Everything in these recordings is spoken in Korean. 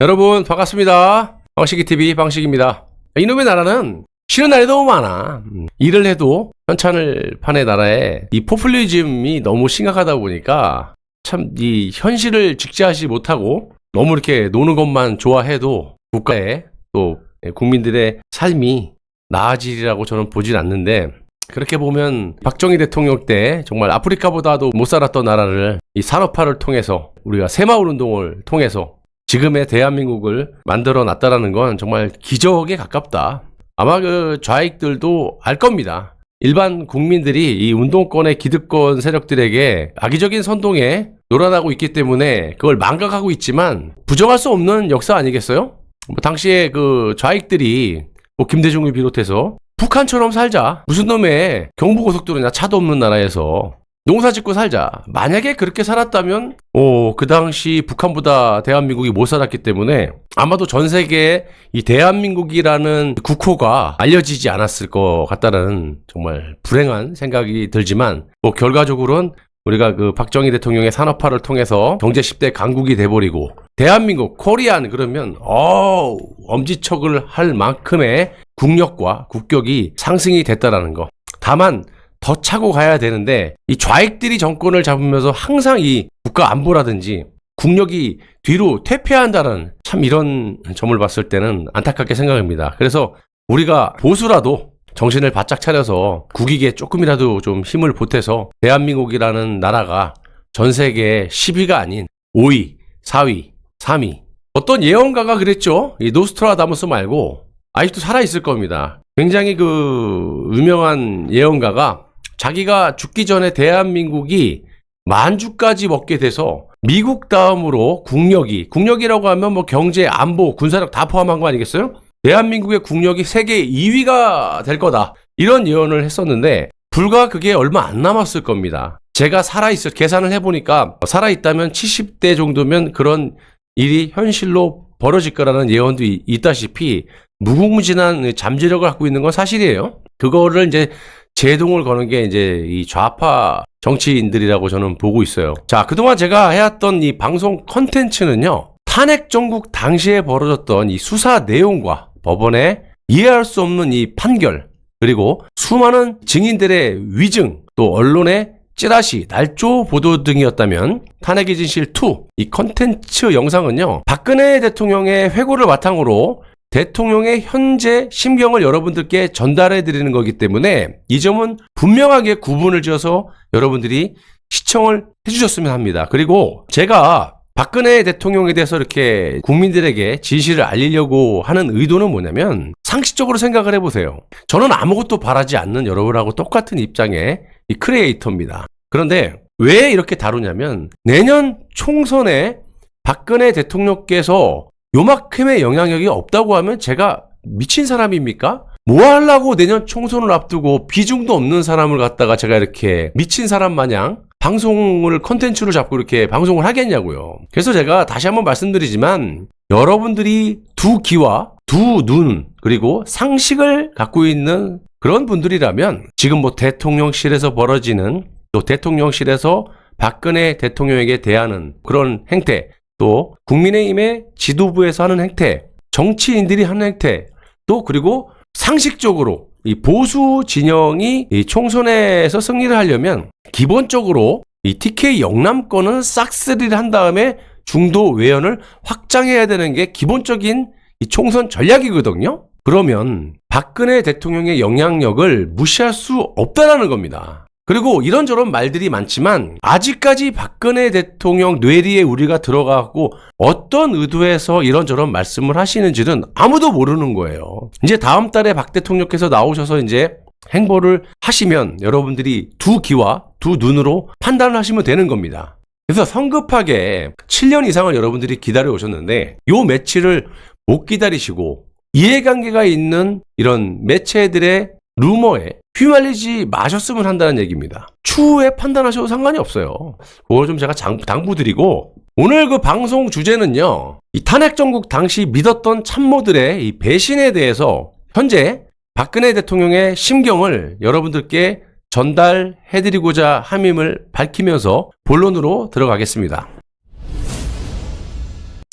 여러분 반갑습니다. 방식이TV 방식입니다. 이놈의 나라는 쉬는 날이 너무 많아. 음, 일을 해도 현찬을 판의 나라에 이 포퓰리즘이 너무 심각하다 보니까 참 이 현실을 직시하지 못하고 너무 이렇게 노는 것만 좋아해도 국가의 또 국민들의 삶이 나아지리라고 저는 보진 않는데 그렇게 보면 박정희 대통령 때 정말 아프리카보다도 못 살았던 나라를 이 산업화를 통해서 우리가 새마을 운동을 통해서 지금의 대한민국을 만들어 놨다라는 건 정말 기적에 가깝다. 아마 그 좌익들도 알 겁니다. 일반 국민들이 이 운동권의 기득권 세력들에게 악의적인 선동에 놀아나고 있기 때문에 그걸 망각하고 있지만 부정할 수 없는 역사 아니겠어요? 뭐 당시에 그 좌익들이 뭐 김대중을 비롯해서 북한처럼 살자. 무슨 놈의 경부고속도로냐 차도 없는 나라에서 농사 짓고 살자. 만약에 그렇게 살았다면, 오, 그 당시 북한보다 대한민국이 못 살았기 때문에 아마도 전 세계에 이 대한민국이라는 국호가 알려지지 않았을 것 같다는 정말 불행한 생각이 들지만, 뭐 결과적으로는 우리가 그 박정희 대통령의 산업화를 통해서 경제 10대 강국이 돼버리고 대한민국 코리안 그러면 어 엄지척을 할 만큼의 국력과 국격이 상승이 됐다라는 거. 다만 더 차고 가야 되는데 이 좌익들이 정권을 잡으면서 항상 이 국가 안보라든지 국력이 뒤로 퇴폐한다는 참 이런 점을 봤을 때는 안타깝게 생각합니다. 그래서 우리가 보수라도 정신을 바짝 차려서 국익에 조금이라도 좀 힘을 보태서 대한민국이라는 나라가 전 세계 10위가 아닌 5위, 4위, 3위. 어떤 예언가가 그랬죠. 이 노스트라다무스 말고 아직도 살아 있을 겁니다. 굉장히 그 유명한 예언가가 자기가 죽기 전에 대한민국이 만주까지 먹게 돼서 미국 다음으로 국력이 국력이라고 하면 뭐 경제, 안보, 군사력 다 포함한 거 아니겠어요? 대한민국의 국력이 세계 2위가 될 거다. 이런 예언을 했었는데 불과 그게 얼마 안 남았을 겁니다. 제가 살아있을 계산을 해보니까 살아있다면 70대 정도면 그런 일이 현실로 벌어질 거라는 예언도 이- 있다시피 무궁무진한 잠재력을 갖고 있는 건 사실이에요. 그거를 이제 제동을 거는 게 이제 이 좌파 정치인들이라고 저는 보고 있어요. 자, 그동안 제가 해왔던 이 방송 컨텐츠는요, 탄핵 정국 당시에 벌어졌던 이 수사 내용과 법원의 이해할 수 없는 이 판결, 그리고 수많은 증인들의 위증, 또 언론의 찌라시, 날조 보도 등이었다면 탄핵의 진실 2, 이 컨텐츠 영상은요, 박근혜 대통령의 회고를 바탕으로 대통령의 현재 심경을 여러분들께 전달해 드리는 거기 때문에 이 점은 분명하게 구분을 지어서 여러분들이 시청을 해주셨으면 합니다. 그리고 제가 박근혜 대통령에 대해서 이렇게 국민들에게 진실을 알리려고 하는 의도는 뭐냐면 상식적으로 생각을 해보세요. 저는 아무것도 바라지 않는 여러분하고 똑같은 입장의 이 크리에이터입니다. 그런데 왜 이렇게 다루냐면 내년 총선에 박근혜 대통령께서 요만큼의 영향력이 없다고 하면 제가 미친 사람입니까? 뭐 하려고 내년 총선을 앞두고 비중도 없는 사람을 갖다가 제가 이렇게 미친 사람 마냥 방송을 컨텐츠로 잡고 이렇게 방송을 하겠냐고요. 그래서 제가 다시 한번 말씀드리지만 여러분들이 두 귀와 두 눈 그리고 상식을 갖고 있는 그런 분들이라면 지금 뭐 대통령실에서 벌어지는 또 대통령실에서 박근혜 대통령에게 대하는 그런 행태 또 국민의힘의 지도부에서 하는 행태, 정치인들이 하는 행태, 또 그리고 상식적으로 이 보수 진영이 이 총선에서 승리를 하려면 기본적으로 이 TK 영남권은 싹쓸이를 한 다음에 중도 외연을 확장해야 되는 게 기본적인 이 총선 전략이거든요. 그러면 박근혜 대통령의 영향력을 무시할 수 없다라는 겁니다. 그리고 이런저런 말들이 많지만 아직까지 박근혜 대통령 뇌리에 우리가 들어가고 어떤 의도에서 이런저런 말씀을 하시는지는 아무도 모르는 거예요. 이제 다음 달에 박 대통령께서 나오셔서 이제 행보를 하시면 여러분들이 두 귀와 두 눈으로 판단을 하시면 되는 겁니다. 그래서 성급하게 7년 이상을 여러분들이 기다려 오셨는데 요 매치를 못 기다리시고 이해관계가 있는 이런 매체들의 루머에 휘말리지 마셨으면 한다는 얘기입니다. 추후에 판단하셔도 상관이 없어요. 그걸 좀 제가 장- 당부드리고 오늘 그 방송 주제는요. 이 탄핵 정국 당시 믿었던 참모들의 이 배신에 대해서 현재 박근혜 대통령의 심경을 여러분들께 전달해드리고자 함임을 밝히면서 본론으로 들어가겠습니다.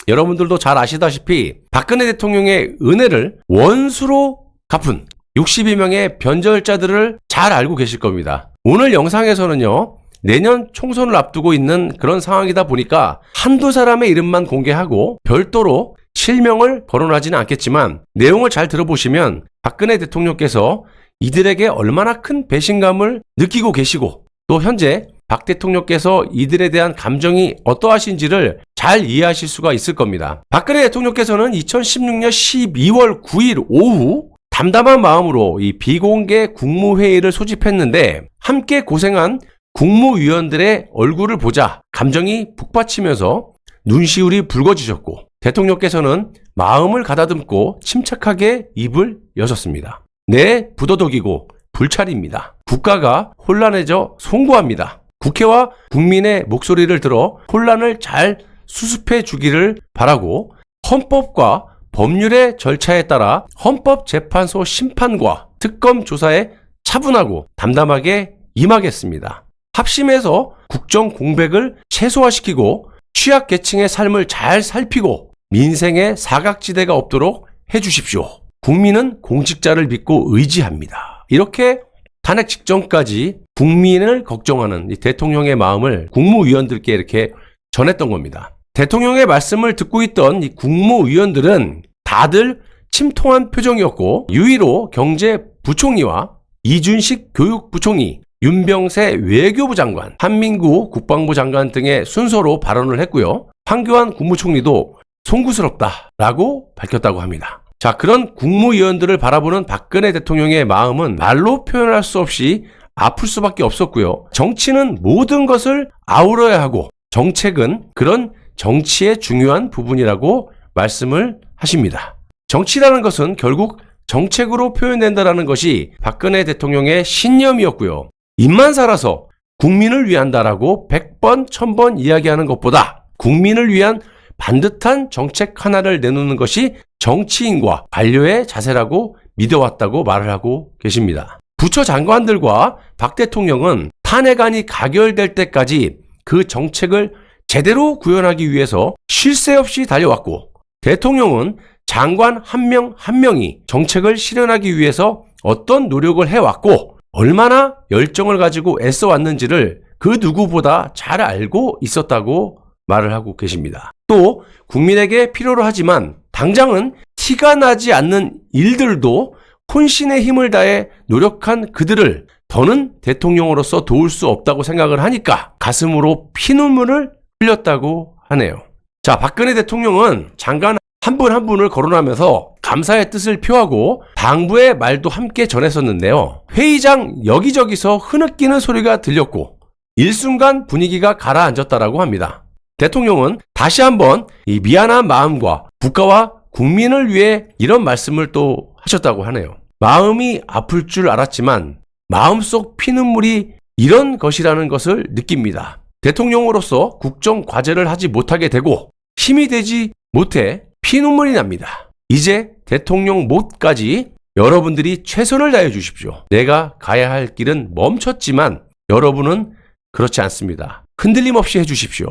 여러분들도 잘 아시다시피 박근혜 대통령의 은혜를 원수로 갚은 62명의 변절자들을 잘 알고 계실 겁니다. 오늘 영상에서는요, 내년 총선을 앞두고 있는 그런 상황이다 보니까 한두 사람의 이름만 공개하고 별도로 실명을 거론하지는 않겠지만 내용을 잘 들어보시면 박근혜 대통령께서 이들에게 얼마나 큰 배신감을 느끼고 계시고 또 현재 박 대통령께서 이들에 대한 감정이 어떠하신지를 잘 이해하실 수가 있을 겁니다. 박근혜 대통령께서는 2016년 12월 9일 오후 담담한 마음으로 이 비공개 국무회의를 소집했는데 함께 고생한 국무위원들의 얼굴을 보자 감정이 북받치면서 눈시울이 붉어지셨고 대통령께서는 마음을 가다듬고 침착하게 입을 여셨습니다. 네, 부도덕이고 불찰입니다. 국가가 혼란해져 송구합니다. 국회와 국민의 목소리를 들어 혼란을 잘 수습해 주기를 바라고 헌법과 법률의 절차에 따라 헌법재판소 심판과 특검 조사에 차분하고 담담하게 임하겠습니다. 합심해서 국정 공백을 최소화시키고 취약계층의 삶을 잘 살피고 민생의 사각지대가 없도록 해주십시오. 국민은 공직자를 믿고 의지합니다. 이렇게 탄핵 직전까지 국민을 걱정하는 이 대통령의 마음을 국무위원들께 이렇게 전했던 겁니다. 대통령의 말씀을 듣고 있던 이 국무위원들은 다들 침통한 표정이었고 유일로 경제부총리와 이준식 교육부총리, 윤병세 외교부 장관, 한민구 국방부 장관 등의 순서로 발언을 했고요. 황교안 국무총리도 송구스럽다라고 밝혔다고 합니다. 자, 그런 국무위원들을 바라보는 박근혜 대통령의 마음은 말로 표현할 수 없이 아플 수밖에 없었고요. 정치는 모든 것을 아우러야 하고 정책은 그런 정치의 중요한 부분이라고 말씀을 하십니다. 정치라는 것은 결국 정책으로 표현된다라는 것이 박근혜 대통령의 신념이었고요. 입만 살아서 국민을 위한다라고 100번, 1000번 이야기하는 것보다 국민을 위한 반듯한 정책 하나를 내놓는 것이 정치인과 관료의 자세라고 믿어왔다고 말을 하고 계십니다. 부처 장관들과 박 대통령은 탄핵안이 가결될 때까지 그 정책을 제대로 구현하기 위해서 쉴 새 없이 달려왔고 대통령은 장관 한명한 명이 정책을 실현하기 위해서 어떤 노력을 해왔고 얼마나 열정을 가지고 애써왔는지를 그 누구보다 잘 알고 있었다고 말을 하고 계십니다. 또 국민에게 필요로 하지만 당장은 티가 나지 않는 일들도 혼신의 힘을 다해 노력한 그들을 더는 대통령으로서 도울 수 없다고 생각을 하니까 가슴으로 피눈물을 흘렸다고 하네요. 자, 박근혜 대통령은 장관 한분한 분을 거론하면서 감사의 뜻을 표하고 당부의 말도 함께 전했었는데요. 회의장 여기저기서 흐느끼는 소리가 들렸고 일순간 분위기가 가라앉았다라고 합니다. 대통령은 다시 한번 이 미안한 마음과 국가와 국민을 위해 이런 말씀을 또 하셨다고 하네요. 마음이 아플 줄 알았지만 마음속 피눈물이 이런 것이라는 것을 느낍니다. 대통령으로서 국정 과제를 하지 못하게 되고 힘이 되지 못해 피눈물이 납니다. 이제 대통령 못까지 여러분들이 최선을 다해 주십시오. 내가 가야 할 길은 멈췄지만 여러분은 그렇지 않습니다. 흔들림 없이 해 주십시오.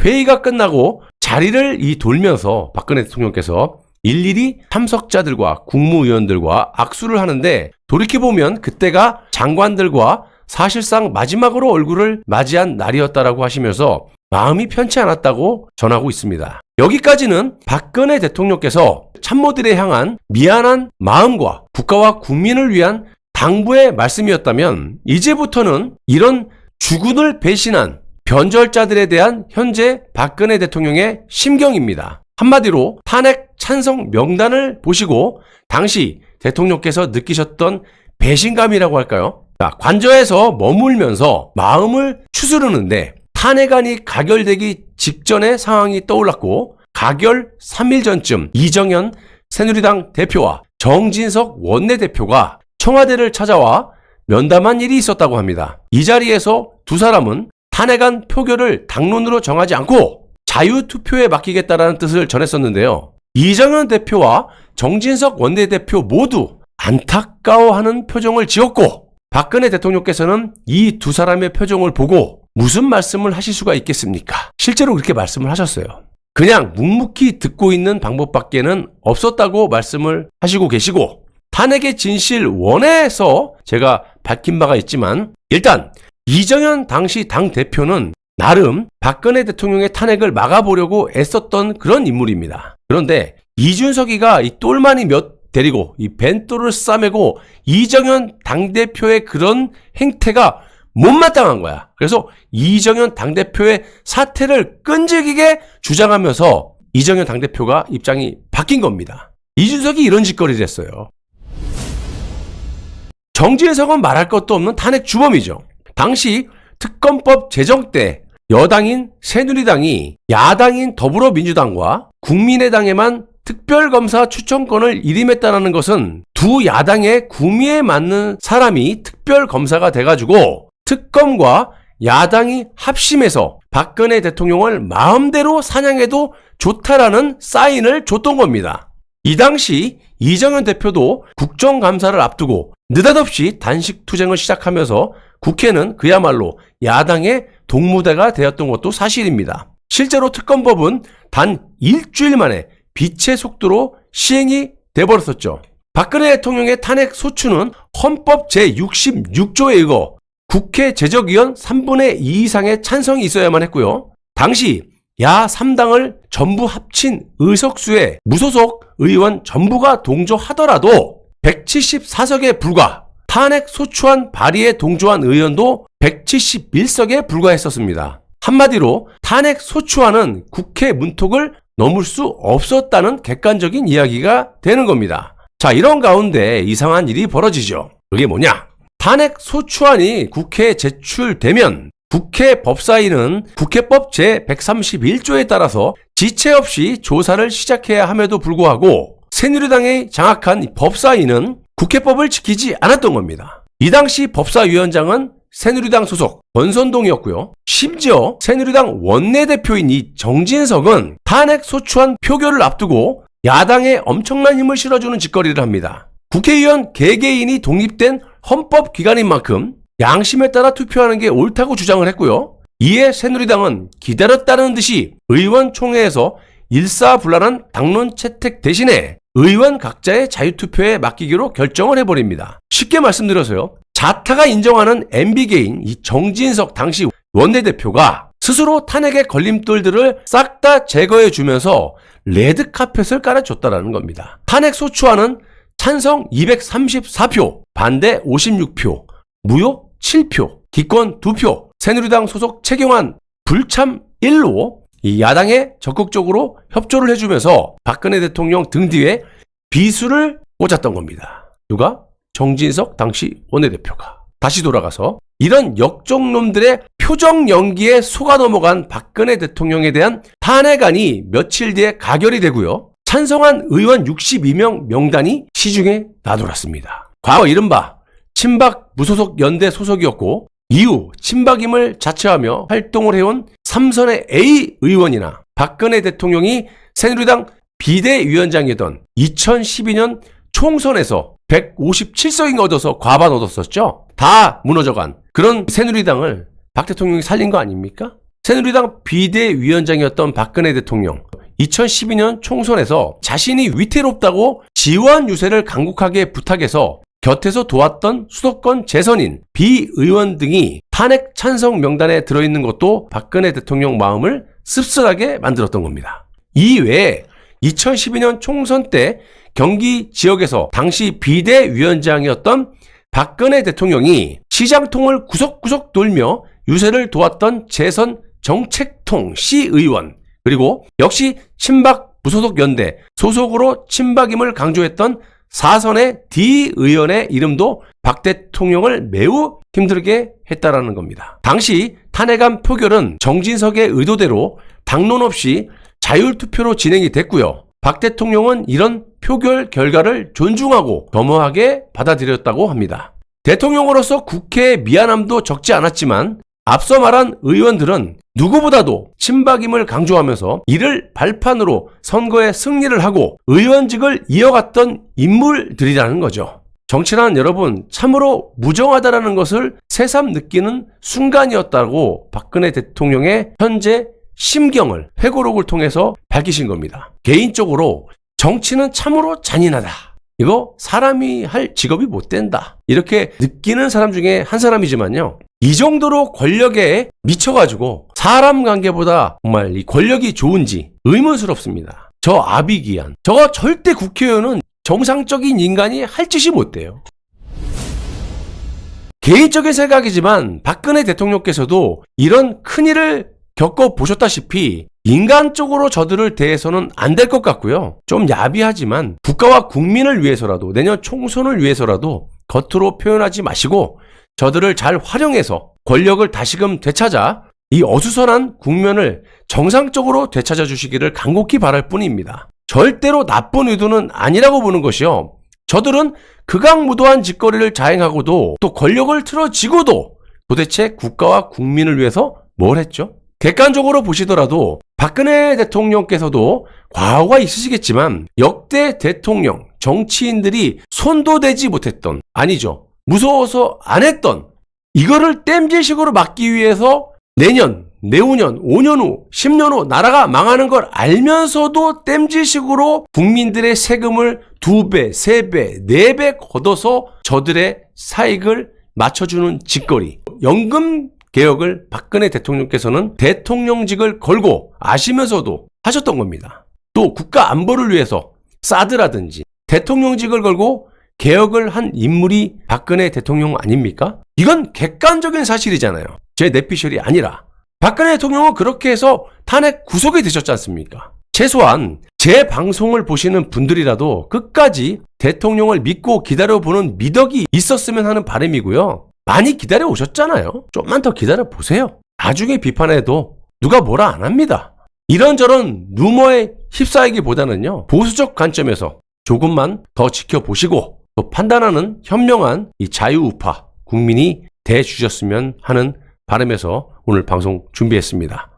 회의가 끝나고 자리를 이 돌면서 박근혜 대통령께서 일일이 참석자들과 국무위원들과 악수를 하는데 돌이켜보면 그때가 장관들과 사실상 마지막으로 얼굴을 맞이한 날이었다라고 하시면서 마음이 편치 않았다고 전하고 있습니다. 여기까지는 박근혜 대통령께서 참모들에 향한 미안한 마음과 국가와 국민을 위한 당부의 말씀이었다면 이제부터는 이런 주군을 배신한 변절자들에 대한 현재 박근혜 대통령의 심경입니다. 한마디로 탄핵 찬성 명단을 보시고 당시 대통령께서 느끼셨던 배신감이라고 할까요? 자, 관저에서 머물면서 마음을 추스르는데 탄핵안이 가결되기 직전의 상황이 떠올랐고 가결 3일 전쯤 이정현 새누리당 대표와 정진석 원내대표가 청와대를 찾아와 면담한 일이 있었다고 합니다. 이 자리에서 두 사람은 탄핵안 표결을 당론으로 정하지 않고 자유투표에 맡기겠다라는 뜻을 전했었는데요. 이정현 대표와 정진석 원내대표 모두 안타까워하는 표정을 지었고 박근혜 대통령께서는 이 두 사람의 표정을 보고 무슨 말씀을 하실 수가 있겠습니까? 실제로 그렇게 말씀을 하셨어요. 그냥 묵묵히 듣고 있는 방법밖에는 없었다고 말씀을 하시고 계시고 탄핵의 진실 원에서 제가 밝힌 바가 있지만 일단 이정현 당시 당 대표는 나름 박근혜 대통령의 탄핵을 막아보려고 애썼던 그런 인물입니다. 그런데 이준석이가 이 똘마니 몇 데리고 이 벤또를 싸매고 이정현 당대표의 그런 행태가 못마땅한 거야. 그래서 이정현 당대표의 사퇴를 끈질기게 주장하면서 이정현 당대표가 입장이 바뀐 겁니다. 이준석이 이런 짓거리를 했어요. 정진석은 말할 것도 없는 탄핵 주범이죠. 당시 특검법 제정 때 여당인 새누리당이 야당인 더불어민주당과 국민의당에만 특별검사 추천권을 일임했다는 것은 두 야당의 구미에 맞는 사람이 특별검사가 돼가지고 특검과 야당이 합심해서 박근혜 대통령을 마음대로 사냥해도 좋다라는 사인을 줬던 겁니다. 이 당시 이정현 대표도 국정감사를 앞두고 느닷없이 단식 투쟁을 시작하면서 국회는 그야말로 야당의 동무대가 되었던 것도 사실입니다. 실제로 특검법은 단 일주일 만에 빛의 속도로 시행이 돼버렸었죠. 박근혜 대통령의 탄핵 소추는 헌법 제66조에 의거 국회 제적위원 3분의 2 이상의 찬성이 있어야만 했고요. 당시 야 3당을 전부 합친 의석수의 무소속 의원 전부가 동조하더라도 174석에 불과 탄핵 소추안 발의에 동조한 의원도 171석에 불과했었습니다. 한마디로 탄핵 소추안은 국회 문턱을 넘을 수 없었다는 객관적인 이야기가 되는 겁니다. 자, 이런 가운데 이상한 일이 벌어지죠. 그게 뭐냐? 탄핵 소추안이 국회에 제출되면 국회 법사위는 국회법 제131조에 따라서 지체 없이 조사를 시작해야 함에도 불구하고 새누리당의 장악한 법사위는 국회법을 지키지 않았던 겁니다. 이 당시 법사위원장은 새누리당 소속 권선동이었고요. 심지어 새누리당 원내대표인 이 정진석은 탄핵 소추안 표결을 앞두고 야당에 엄청난 힘을 실어주는 짓거리를 합니다. 국회의원 개개인이 독립된 헌법 기관인 만큼 양심에 따라 투표하는 게 옳다고 주장을 했고요. 이에 새누리당은 기다렸다는 듯이 의원총회에서 일사불란한 당론 채택 대신에 의원 각자의 자유투표에 맡기기로 결정을 해버립니다. 쉽게 말씀드려서요. 자타가 인정하는 MB계인 이 정진석 당시 원내대표가 스스로 탄핵의 걸림돌들을 싹 다 제거해 주면서 레드 카펫을 깔아줬다라는 겁니다. 탄핵 소추안은 찬성 234표, 반대 56표, 무효 7표, 기권 2표, 새누리당 소속 최경환 불참 1로 이 야당에 적극적으로 협조를 해주면서 박근혜 대통령 등 뒤에 비수를 꽂았던 겁니다. 누가? 정진석 당시 원내대표가. 다시 돌아가서 이런 역적놈들의 표정 연기에 속아 넘어간 박근혜 대통령에 대한 탄핵안이 며칠 뒤에 가결이 되고요. 찬성한 의원 62명 명단이 시중에 나돌았습니다. 과거 이른바 친박 무소속 연대 소속이었고 이후 친박임을 자처하며 활동을 해온 삼선의 A 의원이나 박근혜 대통령이 새누리당 비대위원장이던 2012년 총선에서 157석인가 얻어서 과반 얻었었죠. 다 무너져간 그런 새누리당을 박 대통령이 살린 거 아닙니까? 새누리당 비대위원장이었던 박근혜 대통령 2012년 총선에서 자신이 위태롭다고 지원 유세를 강국하게 부탁해서 곁에서 도왔던 수도권 재선인 비 의원 등이 탄핵 찬성 명단에 들어있는 것도 박근혜 대통령 마음을 씁쓸하게 만들었던 겁니다. 이 외에 2012년 총선 때 경기 지역에서 당시 비대위원장이었던 박근혜 대통령이 시장통을 구석구석 돌며 유세를 도왔던 재선 정책통 시 의원 그리고 역시 친박 무소속 연대 소속으로 친박임을 강조했던 사선의 D 의원의 이름도 박 대통령을 매우 힘들게 했다라는 겁니다. 당시 탄핵안 표결은 정진석의 의도대로 당론 없이 자율투표로 진행이 됐고요. 박 대통령은 이런 표결 결과를 존중하고 겸허하게 받아들였다고 합니다. 대통령으로서 국회의 미안함도 적지 않았지만 앞서 말한 의원들은 누구보다도 친박임을 강조하면서 이를 발판으로 선거에 승리를 하고 의원직을 이어갔던 인물들이라는 거죠. 정치란 여러분 참으로 무정하다라는 것을 새삼 느끼는 순간이었다고 박근혜 대통령의 현재 심경을 회고록을 통해서 밝히신 겁니다. 개인적으로 정치는 참으로 잔인하다. 이거 사람이 할 직업이 못 된다. 이렇게 느끼는 사람 중에 한 사람이지만요. 이 정도로 권력에 미쳐가지고 사람 관계보다 정말 이 권력이 좋은지 의문스럽습니다. 저 아비기한. 저거 절대 국회의원은 정상적인 인간이 할 짓이 못 돼요. 개인적인 생각이지만 박근혜 대통령께서도 이런 큰일을 겪어보셨다시피 인간적으로 저들을 대해서는 안 될 것 같고요. 좀 야비하지만 국가와 국민을 위해서라도 내년 총선을 위해서라도 겉으로 표현하지 마시고 저들을 잘 활용해서 권력을 다시금 되찾아 이 어수선한 국면을 정상적으로 되찾아 주시기를 간곡히 바랄 뿐입니다. 절대로 나쁜 의도는 아니라고 보는 것이요. 저들은 극악무도한 짓거리를 자행하고도 또 권력을 틀어지고도 도대체 국가와 국민을 위해서 뭘 했죠? 객관적으로 보시더라도 박근혜 대통령께서도 과오가 있으시겠지만 역대 대통령, 정치인들이 손도 대지 못했던, 아니죠. 무서워서 안 했던, 이거를 땜질식으로 막기 위해서 내년, 내후년, 5년 후, 10년 후 나라가 망하는 걸 알면서도 땜질식으로 국민들의 세금을 두 배, 세 배, 네배 걷어서 저들의 사익을 맞춰주는 짓거리. 연금 개혁을 박근혜 대통령께서는 대통령직을 걸고 아시면서도 하셨던 겁니다. 또 국가 안보를 위해서 사드라든지 대통령직을 걸고 개혁을 한 인물이 박근혜 대통령 아닙니까? 이건 객관적인 사실이잖아요. 제 내피셜이 아니라. 박근혜 대통령은 그렇게 해서 탄핵 구속이 되셨지 않습니까? 최소한 제 방송을 보시는 분들이라도 끝까지 대통령을 믿고 기다려보는 미덕이 있었으면 하는 바람이고요. 많이 기다려 오셨잖아요. 좀만 더 기다려 보세요. 나중에 비판해도 누가 뭐라 안 합니다. 이런저런 루머에 휩싸이기보다는요, 보수적 관점에서 조금만 더 지켜보시고 또 판단하는 현명한 이 자유우파 국민이 돼 주셨으면 하는 바람에서 오늘 방송 준비했습니다.